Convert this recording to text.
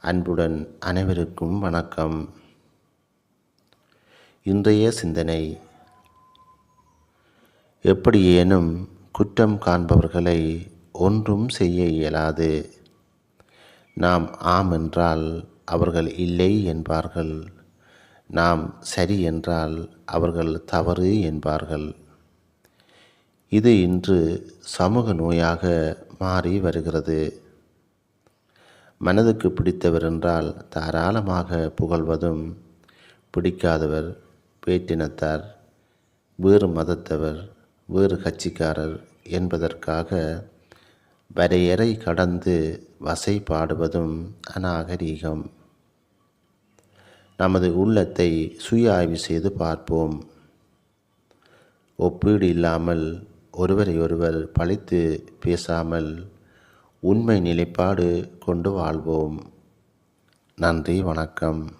அன்புடன் அனைவருக்கும் வணக்கம். இன்றைய சிந்தனை எப்படியேனும் குற்றம் காண்பவர்களை ஒன்றும் செய்ய இயலாது. நாம் ஆம் என்றால் அவர்கள் இல்லை என்பார்கள். நாம் சரி என்றால் அவர்கள் தவறு என்பார்கள். இது இன்று சமூக நோயாக மாறி வருகிறது. மனதுக்கு பிடித்தவர் என்றால் தாராளமாக புகழ்வதும் பிடிக்காதவர் பேட்டினத்தார் வேறு மதத்தவர் வேறு கட்சிக்காரர் என்பதற்காக வரையறை கடந்து வசைபாடுவதும் அநாகரீகம். நமது உள்ளத்தை சுய ஆய்வு செய்து பார்ப்போம். ஒப்பீடு இல்லாமல் ஒருவரை ஒருவர் பழித்து பேசாமல் உண்மை நிலைப்பாடு கொண்டு வாழ்வோம். நன்றி வணக்கம்.